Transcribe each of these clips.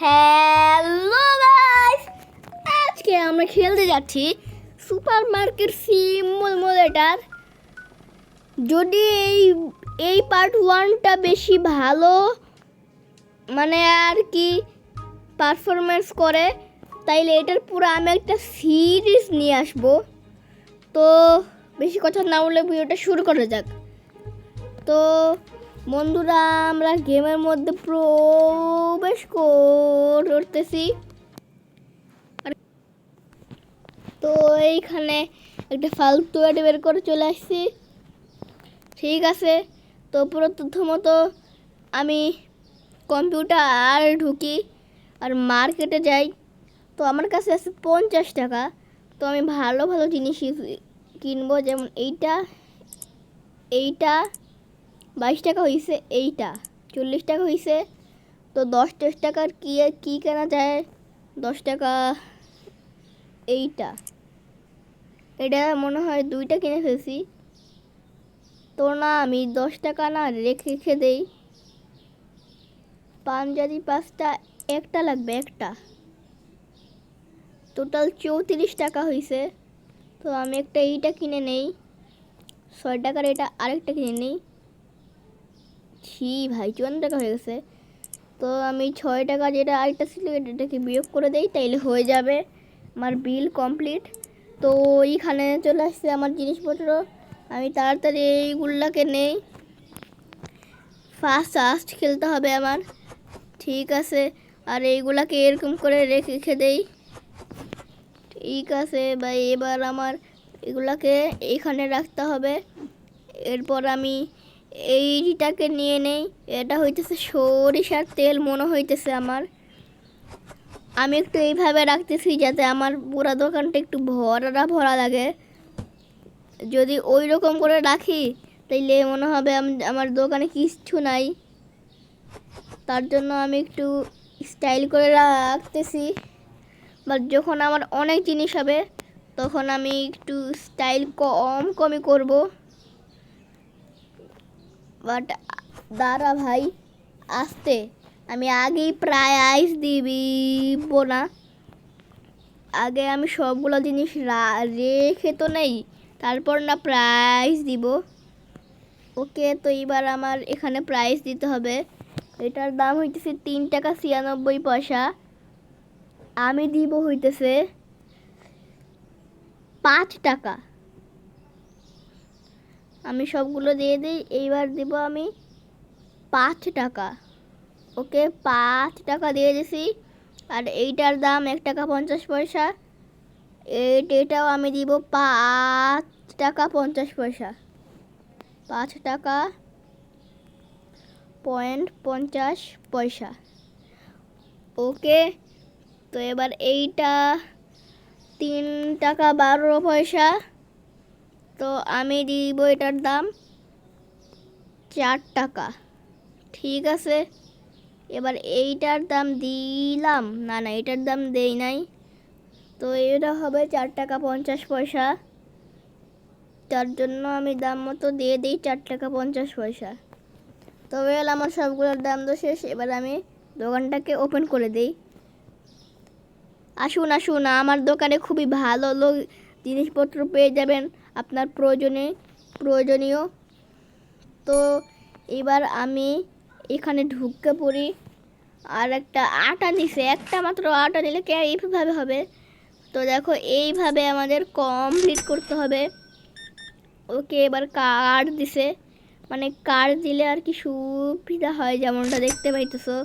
Hello guys আজকে আমরা খেলতে যাচ্ছি সুপার মার্কেট সিম্বল মডেটার যদি এই এই পার্ট ওয়ানটা বেশি ভালো মানে আর কি পারফরমেন্স করে, তাইলে এটার পুরো আমি একটা সিরিজ নিয়ে আসব। তো বেশি কথা না বলে ভিডিওটা শুরু করা যাক। তো বন্ধুরা, আমরা গেমের মধ্যে প্রবেশ করতেছি। তো এইখানে একটা ফালতু অ্যাড বের করে চলে আসছি। ঠিক আছে, তো প্রথমত আমি কম্পিউটার ঢুকি আর মার্কেটে যাই। তো আমার কাছে আছে পঞ্চাশ টাকা। তো আমি ভালো ভালো জিনিস কিনবো, যেমন এইটা এইটা বাইশ টাকা হয়েছে এইটা, চল্লিশ টাকা হয়েছে তো দশ দশ টাকার কি কী কেনা যায়? দশ টাকা এইটা। এটা মনে হয় দুইটা কিনে ফেলছি। তো না, আমি দশ টাকা না রেখে রেখে দেই। পাঞ্জাবি পাঁচটা, একটা লাগবে, একটা। টোটাল চৌত্রিশ টাকা হয়েছে তো আমি একটা এইটা কিনে নেই। ছয় টাকার এটা আরেকটা কিনে নেই। ছি ভাই, চুয়ান্ন টাকা হয়ে গেছে। তো আমি ছয় টাকা যেটা আরেকটা ছিল, এটাকে বিয়োগ করে দেই, তাইলে হয়ে যাবে আমার বিল কমপ্লিট। তো এইখানে চলে আসছে আমার জিনিসপত্র। আমি তাড়াতাড়ি এইগুলাকে নেই। ফার্স্ট ফাস্ট খেলতে হবে আমার। ঠিক আছে, আর এইগুলাকে এরকম করে রেখে দেই। ঠিক আছে বা এবার আমার এগুলাকে এইখানে রাখতে হবে। এরপর আমি এইটাকে নিয়ে নেই। এটা হইতেছে সরিষার তেল মনে হইতেছে আমার। আমি একটু এইভাবে রাখতেছি যাতে আমার পুরা দোকানটা একটু ভরা ভরা লাগে। যদি ওই রকম করে রাখি, তাইলে মনে হবে আমার দোকানে কিচ্ছু নাই। তার জন্য আমি একটু স্টাইল করে রাখতেছি। বা যখন আমার অনেক জিনিস হবে, তখন আমি একটু স্টাইল কম, কমই করব। বাট দাঁড়া ভাই, আসতে। আমি আগেই প্রায় আইস দিব না। আগে আমি সবগুলো জিনিস রেখে তো নেই, তারপর না প্রাইস দিব। ওকে, তো এবার আমার এখানে প্রাইস দিতে হবে। এটার দাম হইতেছে তিন টাকা ছিয়ানব্বই পয়সা। আমি দিব হইতেছে পাঁচ টাকা। আমি সবগুলো দিয়ে দিই। এইবার দিব আমি পাঁচ টাকা। ওকে, পাঁচ টাকা দিয়ে দিছি। আর এইটার দাম এক টাকা পঞ্চাশ পয়সা। এইট এটাও আমি দিব পাঁচ টাকা পঞ্চাশ পয়সা। পাঁচ টাকা পয়েন্ট পঞ্চাশ পয়সা। ওকে, তো এবার এইটা তিন টাকা বারো পয়সা। তো আমি দিব এটার দাম চার টাকা। ঠিক আছে? এবার এইটার দাম দিলাম। না না, এটার দাম দেই নাই। তো এটা হবে চার টাকা পঞ্চাশ পয়সা। তার জন্য আমি দাম মতো দিয়ে দিই চার টাকা পঞ্চাশ পয়সা। তো ওয়েল আমার সবগুলোর দাম তো শেষ। এবার আমি দোকানটাকে ওপেন করে দিই। আসুন আসুন, আমার দোকানে খুবই ভালো লোক, জিনিসপত্র পেয়ে যাবেন। আপনার প্রয়োজনে, প্রয়োজনীয়। তো এবার আমি এখানে ঢুকে পড়ি। আর একটা আটা নিছে, একটা মাত্র আটা নিলে কে এইভাবে হবে? তো দেখো, এইভাবে আমাদের কমপ্লিট করতে হবে। ওকে এবার কার্ড দিছে? মানে কার্ড দিলে আর কি সুবিধা হয় যেমনটা দেখতে পাইতেছো?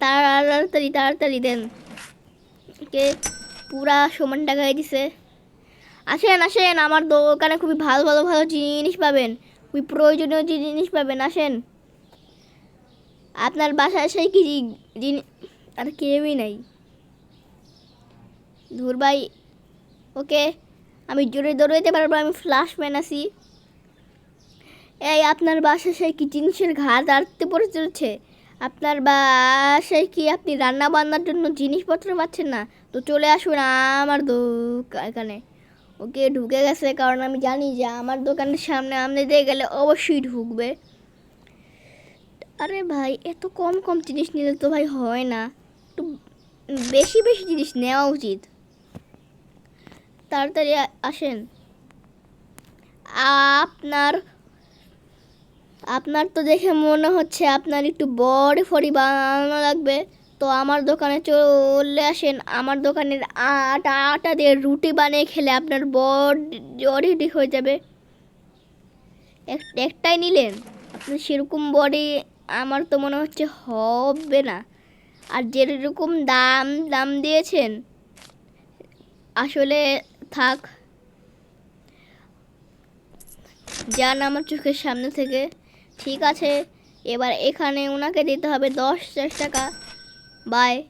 তাড়াতাড়ি তাড়াতাড়ি দেন। ওকে, পুরা সমান টাকায় দিছে। আসেন আসেন, আমার দোকানে খুবই ভালো ভালো ভালো জিনিস পাবেন। খুবই প্রয়োজনীয় জিনিস পাবেন, আসেন। আপনার বাসায় সেই কি জিনিস আর কেউই নাই। ধুর ভাই, ওকে, আমি জোরে দৌড়াইতে পারব, আমি ফ্লাশ ম্যান এই আপনার বাসায় সেই কি জিনিসের ঘাট আড়তে পড়ে চলছে? আপনার বাসায় কি আপনি রান্না বান্নার জন্য জিনিসপত্র পাচ্ছেন না? তো চলে আসুন আমার দোকানে। ওকে ঢুকে গেছে, কারণ আমি জানি যে আমার দোকানের সামনে আমনে দিয়ে গেলে অবশ্যই ঢুকবে। আরে ভাই, এত কম কম জিনিস নিলে তো ভাই হয় না। একটু বেশি বেশি জিনিস নেওয়া উচিত। তাড়াতাড়ি আসেন। আপনার আপনার তো দেখে মনে হচ্ছে আপনার একটু বড় ফড়ি বানানো লাগবে। তো আমার দোকানে চলে আসেন। আমার দোকানের আটা আটা দিয়ে রুটি বানিয়ে খেলে আপনার বডি হয়ে যাবে। এক- একটাই নিলেন আপনি সেরকম বডি আমার তো মনে হচ্ছে হবে না। আর যেরকম দাম দাম দিয়েছেন, আসলে থাক। যান আমার চোখের সামনে থেকে। ঠিক আছে, এবার এখানে ওনাকে দিতে হবে দশ দশ টাকা। বাই।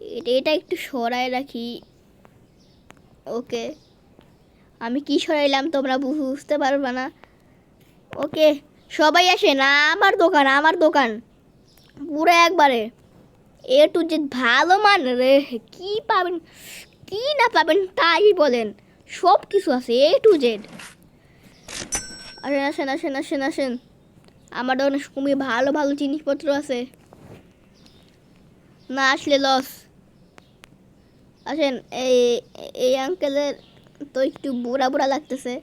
এটা- একটু সরায় রাখি। ওকে। আমি কি সরাইলাম তোমরা বুঝতে পারবে না। ওকে, সবাই আসে না আমার দোকান আমার দোকান। পুরো একবারে। এ টু যে ভালো মান রে। কি পাবেন, কি না পাবেন তাই বলেন। সব কিছু আছে, এ টু জেড। আসেন আসেন আসেন আসেন আসেন। আমার দোকানে খুবই ভালো ভালো জিনিসপত্র আছে। না আসলে লস আসেন, এই এই আঙ্কেলের তো একটু বুড়া বুড়া লাগতেছে।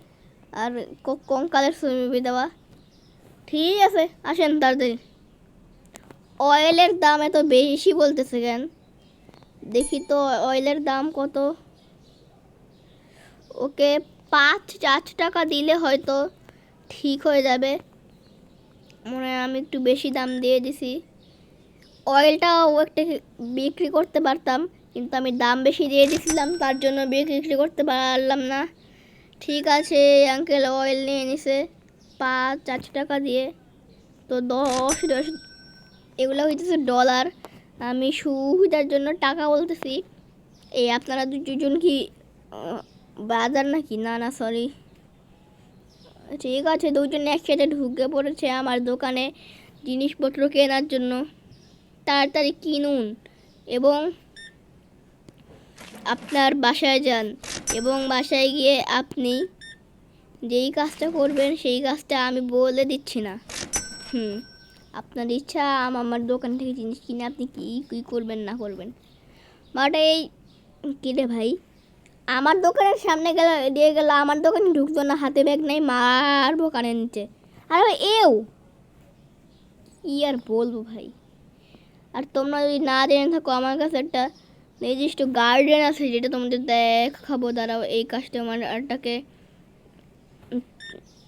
আর কঙ্কালের ছবি দেওয়া। ঠিক আছে, আসেন তাড়াতাড়ি। অয়েলের দাম এত বেশি বলতেছে কেন? দেখি তো অয়েলের দাম কত? ওকে পাঁচ, চার টাকা দিলে হয়তো ঠিক হয়ে যাবে। মনে আমি একটু বেশি দাম দিয়ে দিছি। অয়েলটাও একটা বিক্রি করতে পারতাম, কিন্তু আমি দাম বেশি দিয়ে দিয়েছিলাম তার জন্য বিক্রি করতে পারলাম না। ঠিক আছে আঙ্কেল অয়েল নিয়ে নিছে, পাঁচ, চারশো টাকা দিয়ে। তো দশ দশ, এগুলো হইতেছে ডলার আমি সুবিধার জন্য টাকা বলতেছি। এই আপনারা দুজন কি বাজার নাকি? না না সরি ঠিক আছে, দুজন একসাথে ঢুকে পড়েছে আমার দোকানে জিনিসপত্র কেনার জন্য। তাড়াতাড়ি কিনুন এবং আপনার বাসায় যান এবং বাসায় গিয়ে আপনি যেই কাজটা করবেন, সেই কাজটা আমি বলে দিচ্ছি না। হুম, আপনার ইচ্ছা, আম- আমার দোকান থেকে জিনিস কিনে আপনি কী কী করবেন, না করবেন। বাট এই, কী রে ভাই? আমার দোকানের সামনে গেলে দিয়ে গেলে, আমার দোকানে ঢুকতো না, হাতে ব্যাগ নেই, মারবো কানের নিচে। আর এও! কি আর বলব ভাই? আর তোমরা যদি না জেনে থাকো, আমার কাছে একটা নির্দিষ্ট গার্ডেন আছে যেটা তোমাদের দেখাবো। দাঁড়াও, এই কাস্টমারটাকে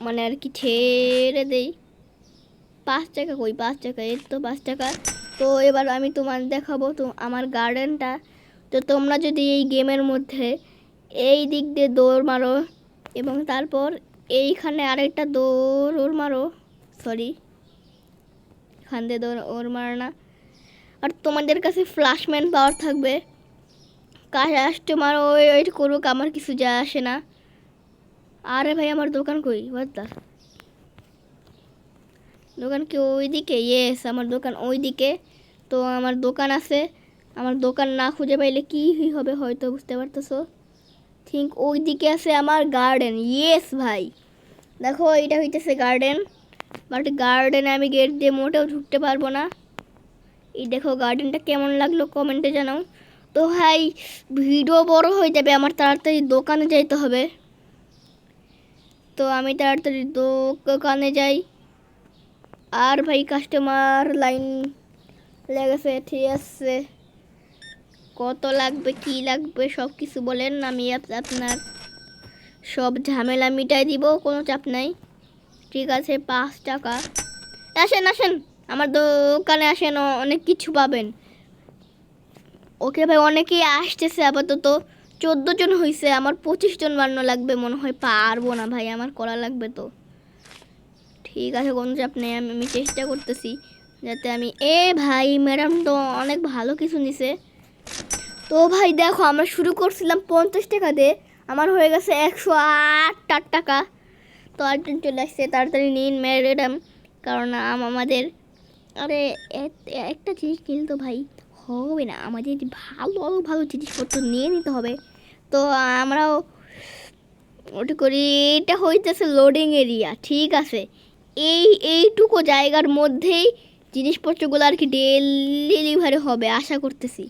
মানে আর কি ছেড়ে দেই। পাঁচ টাকা কই? পাঁচ টাকা এর তো পাঁচ টাকা। তো এবার আমি তোমার দেখাবো তো আমার গার্ডেনটা তো তোমরা যদি এই গেমের মধ্যে এই দিক দিয়ে দৌড় মারো এবং তারপর এইখানে আরেকটা দৌড় মারো সরি এখান দিয়ে দৌড় ওর মারো আর তোমাদের কাছে ফ্লাশম্যান পাওয়ার থাকবে। কাস্টমার ওই ওই করুক, আমার কিছু যায় আসে না। আরে ভাই, আমার দোকান কই? বার্তা দোকান কি ওই দিকে ইয়েস আমার দোকান ওই দিকে তো আমার দোকান আছে। আমার দোকান না খুঁজে পাইলে কী হবে হয়তো বুঝতে পারতেছো? থিঙ্ক ওই দিকে আছে আমার গার্ডেন ইয়েস ভাই। দেখো এইটা হইতেছে গার্ডেন বাট গার্ডেনে আমি গেট দিয়ে মোটেও ঢুকতে পারব না। এই দেখো গার্ডেনটা কেমন লাগল কমেন্টে জানাও। তো ভাই, ভিডিও বড় হয়ে যাবে, আমার তাড়াতাড়ি দোকানে যাইতে হবে। তো আমি তাড়াতাড়ি দোকানে যাই। আর ভাই কাস্টমার লাইন লেগেছে, ঠিক আছে। কত লাগবে, কি লাগবে সব কিছু বলেন, আমি আপনার সব ঝামেলা মিটাই দিব, কোনো চাপ নাই। ঠিক আছে, পাঁচ টাকা। আসেন আসেন। আমার দোকানে আসেন অনেক কিছু পাবেন। ওকে ভাই, অনেকেই আসতেছে আপাতত। চোদ্দ জন হয়েছে আমার পঁচিশ জন বানানো লাগবে, মনে হয় পারব না ভাই, আমার করা লাগবে তো। ঠিক আছে চাপ নেই আমি চেষ্টা করতেছি যাতে আমি এ ভাই, ম্যাডাম তো অনেক ভালো কিছু নিছে। তো ভাই, দেখো, আমরা শুরু করছিলাম পঞ্চাশ টাকা দিয়ে, আমার হয়ে গেছে একশো আট টাকা। তো আটজন চলে আসছে, তাড়াতাড়ি নিন ম্যাডাম, কারণ আম- আমাদের আরে একটা জিনিস কিনতো ভাই হবে না। আমাদের ভালো ভালো জিনিসপত্র নিয়ে নিতে হবে। তো আমরাও ওটা করি, এটা হইতেছে লোডিং এরিয়া ঠিক আছে? এই, এইটুকু জায়গার মধ্যেই জিনিসপত্রগুলো আর কি ডেলিভারি হবে, আশা করতেছি।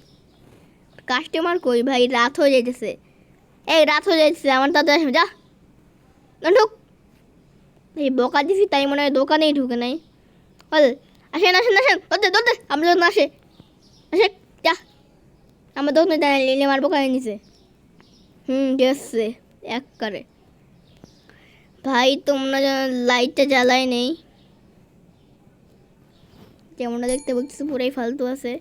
কাস্টমার কই ভাই? রাত হয়ে যাইতেছে। এই, রাত হয়ে যাইতেছে, আমার দাদা আসবে, যা। না, ঢুক। এই, বকা দিছি, তাই মনে হয় দোকানেই ঢুকে নাই। বল আসেন আসেন আসেন। দরজা দরজা আমরা যখন আসে। আসে যা। আমার দোকানে লিলে মারবো কানে নিচে? হুম গেছে এক করে। ভাই, তোমরা লাইটটা জ্বালাই নেই। যেমনটা দেখতে বলতেছি পুরাই ফালতু আছে।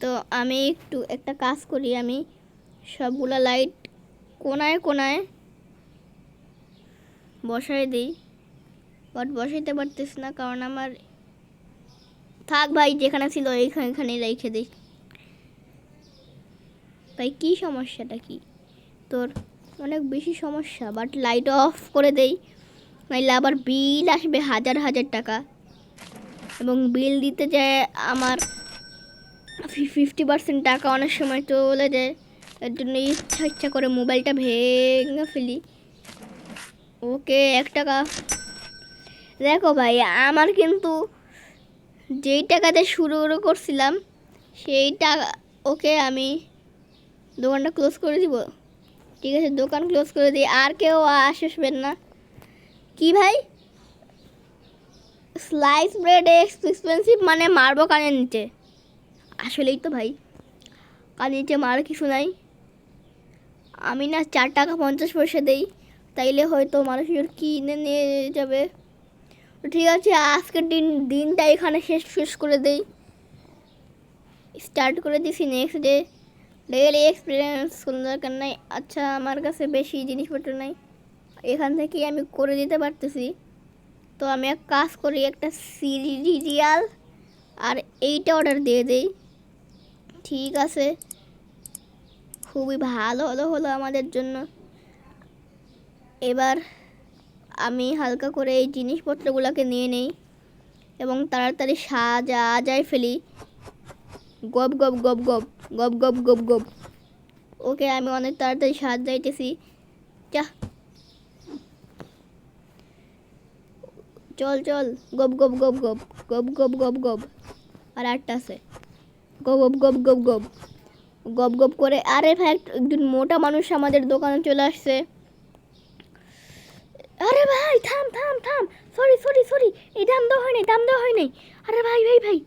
তো আমি একটু একটা কাজ করি, আমি সবগুলো লাইট কোনায় কোনায় বসাই দিই। বাট বসাইতে পারতেছি না, কারণ আমার থাক ভাই, যেখানে ছিল এইখানে রেখে দিই তাই কী সমস্যাটা কি? তোর অনেক বেশি সমস্যা বাট লাইট অফ করে দেই। নাইলে আবার বিল আসবে হাজার হাজার টাকা। এবং বিল দিতে যায় আমার ফিফটি পার্সেন্ট টাকা অনেক সময় চলে যায়, এর জন্য ইচ্ছা ইচ্ছা করে মোবাইলটা ভেঙে ফেলি। ওকে, এক টাকা। দেখো ভাই, আমার কিন্তু যেই টাকাতে শুরু করছিলাম, সেই টাকা, ওকে আমি দোকানটা ক্লোজ করে দিব। ঠিক আছে, দোকান ক্লোজ করে দিই আর কেউ আসবেন না। কি ভাই? স্লাইস ব্রেড এক্সপেন্সিভ মানে মারবো কানের নিচে। আসলেই তো ভাই, কানের নিচে মার কিছু নাই। আমি না চার টাকা পঞ্চাশ পয়সা দেই, তাইলে হয়তো মানুষের কিনে নিয়ে যাবে। ঠিক আছে, আজকের দিন, দিনটা এখানে শেষ শেষ করে দেই। স্টার্ট করে দিছি নেক্সট ডে ডেলি এক্সপিরিয়েন্স কোনো দরকার নাই। আচ্ছা আমার কাছে বেশি জিনিসপত্র নাই। এখান থেকেই আমি করে দিতে পারতেছি। তো আমি এক কাজ করি, একটা সিরিয়াল আর এইটা অর্ডার দিয়ে দেই। ঠিক আছে। খুবই ভালো হলো হলো আমাদের জন্য। এবার আমি হালকা করে এই জিনিসপত্রগুলোকে নিয়ে নেই এবং তাড়াতাড়ি সাজা যায় ফেলি গপ গপ গপ গপ গপ গপ গপ গপ ওকে আমি অনেক তাড়াতাড়ি সাজ যাইতেছি যা চল চল গপ গপ গপ গপ গপ গপ গপ গপ আর একটা আছে গপ গপ গপ গপ গপ গপ গপ করে আরে ভাই একজন মোটা মানুষ আমাদের দোকানে চলে আসছে আরে ভাই, থাম থাম থাম। সরি সরি সরি এই দাম দেওয়া হয় নাই, দাম দেওয়া হয় নাই। আরে ভাই ভাই ভাই।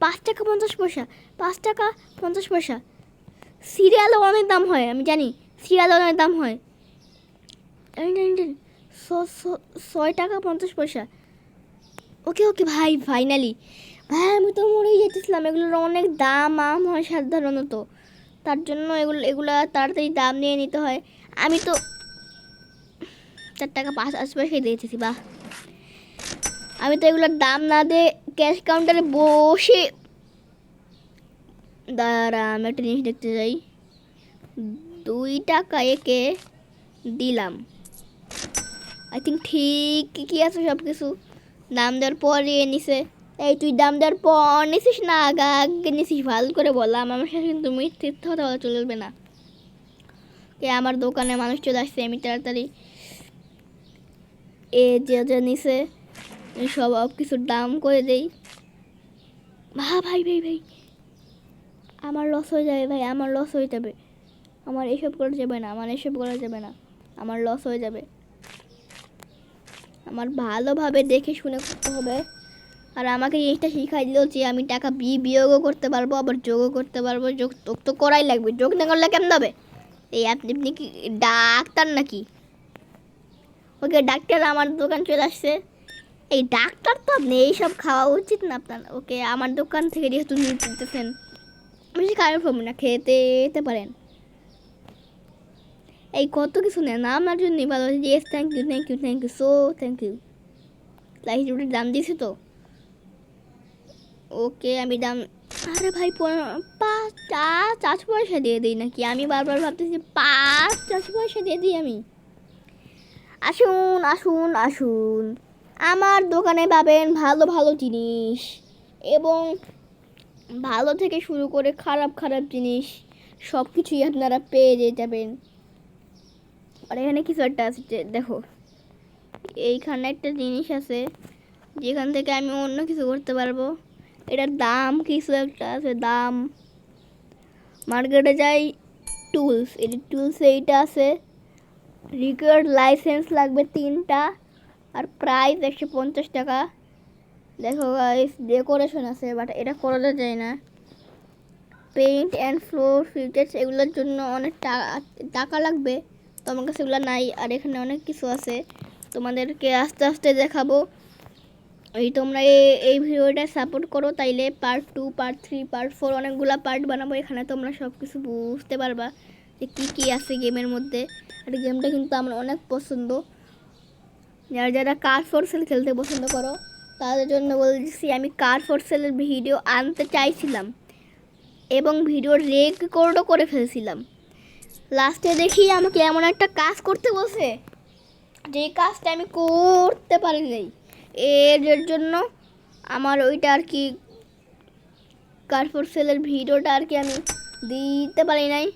পাঁচ টাকা পঞ্চাশ পয়সা। পাঁচ টাকা পঞ্চাশ পয়সা। সিরিয়ালও অনেক দাম হয়, আমি জানি। সিরিয়ালও অনেক দাম হয়। ছয় টাকা পঞ্চাশ পয়সা। ওকে ওকে, ভাই ফাইনালি ভাই, আমি তো মরেই যেতেছিলাম। এগুলোর অনেক দাম, আম হয় সাধারণত। তার জন্য এগুলো এগুলো তাড়াতাড়ি দাম নিয়ে নিতে হয়। আমি তো চার টাকা পাঁচ আশ পয়সায় দিয়েছি, বাহ। আমি তো এগুলোর দাম না দিয়ে ক্যাশ কাউন্টারে বসে দাঁড়া, আমি একটা জিনিস দেখতে চাই। দুই টাকা একে দিলাম। আই থিঙ্ক ঠিক কি আছে সব কিছু দাম দেওয়ার পরে নিছে। এই তুই দাম দেওয়ার পর নিছিস না? আগে আগে নিছিস, ভালো করে বললাম আমার সাথে কিন্তু মিথ্যে কথা বলা চলবে না। আমার দোকানে মানুষ চলে আসছে, আমি তাড়াতাড়ি এ যে যে এই সব কিছুর দাম করে দেই। ভা ভাই ভাই ভাই, আমার লস হয়ে যাবে, ভাই, আমার লস হয়ে যাবে। আমার এসব করা যাবে না, আমার এসব করা যাবে না, আমার লস হয়ে যাবে। আমার ভালোভাবে দেখে শুনে করতে হবে। আর আমাকে এইটা শিখাই দিল যে, আমি টাকা বি বিয়োগও করতে পারব, আবার যোগও করতে পারব। যোগ তো করাই লাগবে, যোগ না করলে কেমন হবে? এই আপনি আপনি কি ডাক্তার নাকি? ওকে ডাক্তার আমার দোকান চলে আসছে। এই ডাক্তার তো আপনি এইসব খাওয়া উচিত না আপনার। ওকে আমার দোকান থেকে যেহেতু নিয়ে দিতেছেন বেশি খারাপ হবে না খেতে যেতে পারেন। এই কত কিছু নেন আমার জন্য ভালো আছে yes thank you thank you thank you so thank you light রুটির দাম দিয়েছি তো? ওকে, আমি দাম আরে ভাই পাঁচ চার চার পয়সা দিয়ে দিই নাকি? আমি বারবার ভাবতেছি পাঁচ চার পয়সা দিয়ে দিই আমি। আসুন আসুন আসুন। আমার দোকানে পাবেন ভালো ভালো জিনিস এবং ভালো থেকে শুরু করে খারাপ খারাপ জিনিস সব কিছুই আপনারা পেয়ে যেয়ে যাবেন। আর এখানে কিছু একটা আছে দেখো। এইখানে একটা জিনিস আছে, যেখান থেকে আমি অন্য কিছু করতে পারব। এটার দাম কিছু একটা আছে, দাম। মার্কেটে যাই, টুলস। এই টুলস এইটা আছে। রিকোয়ার্ড লাইসেন্স লাগবে তিনটা আর প্রাইস একশো পঞ্চাশ টাকা। দেখো গাইস ডেকোরেশন আছে বাট এটা করা যায় না। পেইন্ট অ্যান্ড ফ্লোর ফিচার্স এগুলোর জন্য অনেক টাকা লাগবে। তো আমার কাছে এগুলো নাই, আর এখানে অনেক কিছু আছে। তোমাদেরকে আস্তে আস্তে দেখাবো। এই তোমরা এই ভিডিওটা সাপোর্ট করো, তাইলে part two part three part four অনেকগুলো পার্ট বানাবো। এখানে তোমরা সব কিছু বুঝতে পারবা যে কী কী আছে গেমের মধ্যে। আর গেমটা কিন্তু আমার অনেক পছন্দ। যারা যারা কার ফোর সেল খেলতে পছন্দ করো, তাদের জন্য বলছি আমি কার ফোর সেলের ভিডিও আনতে চাইছিলাম এবং ভিডিও রেকর্ডও করে ফেলছিলাম। লাস্টে দেখি আমাকে এমন একটা কাজ করতে বলছে যে কাজটা আমি করতে পারি নাই, এর জন্য আমার ওইটা আর কি কার্পোর সেলের ভিডিওটা আর কি আমি দিতে পারি নাই।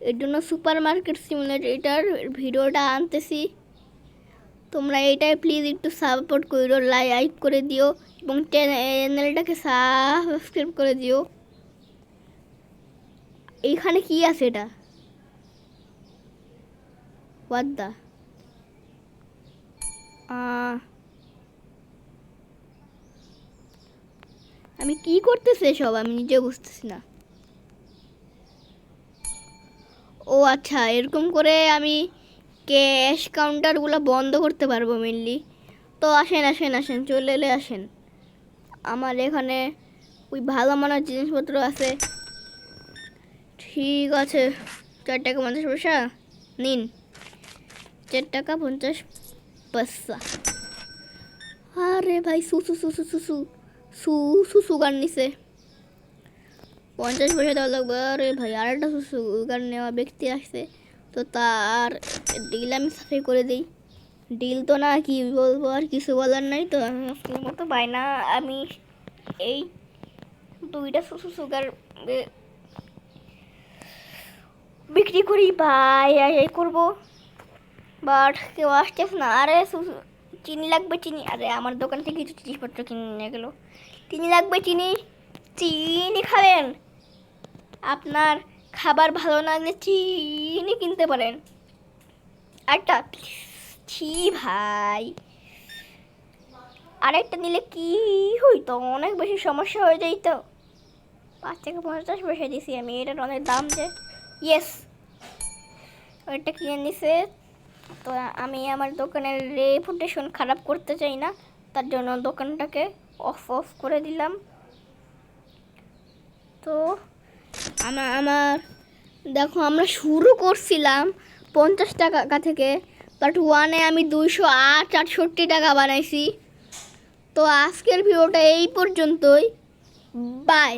এর জন্য সুপার মার্কেট সিমুলেটার ভিডিওটা আনতেছি। তোমরা এটাই প্লিজ একটু সাপোর্ট করো লাইক করে দিও এবং চ্যানেলটাকে সাবস্ক্রাইব করে দিও। এইখানে কি আছে এটা? হোয়াট দা আমি কি করতেছি সব আমি নিজে বুঝতেছি না। ও আচ্ছা এরকম করে আমি ক্যাশ কাউন্টারগুলো বন্ধ করতে পারব মেনলি তো আসেন আসেন আসেন, চলে এলে আসেন। আমার এখানে ওই ভালো মানের জিনিসপত্র আছে। ঠিক আছে, চার টাকা পঞ্চাশ পয়সা? নিন। চার টাকা পঞ্চাশ পয়সা। আরে ভাই সু সু সু সু সু সু সু সু, সুগার নিছে। পঞ্চাশ পয়সা দেওয়া লাগবে। ভাই আর একটা সুগার নেওয়া ব্যক্তি আসছে। তো তার ডিল আমি সাফাই করে দিই। ডিল তো না, কি বলব আর কিছু বলার নাই তো। মতো পাই না, আমি এই দুইটা সুসু সুগার বিক্রি করি, ভাই এই করব। বাট কেউ আসতেছে না। আরে চিনি লাগবে চিনি। আরে আমার দোকান থেকে কিছু জিনিসপত্র কিনে নিয়ে গেলো। চিনি লাগবে চিনি। চিনি খাবেন? আপনার খাবার ভালো না লাগলে চিনি কিনতে পারেন। আরেকটা, ছি ভাই। আরেকটা নিলে কি হইতো? অনেক বেশি সমস্যা হয়ে যাইতো। পাঁচ থেকে পঞ্চাশ পয়সা দিছি আমি, এটার অনেক দাম যে। ইয়েস ওইটা কিনে নিছে। তো আমি আমার দোকানের রেপুটেশন খারাপ করতে চাই না, তার জন্য দোকানটাকে অফ অফ করে দিলাম। তো আমার আমার, দেখো আমরা শুরু করছিলাম পঞ্চাশ টাকা থেকে বাট ওয়ানে আমি দুইশো আট, আটষট্টি টাকা বানাইছি। তো আজকের ভিডিওটা এই পর্যন্তই। বাই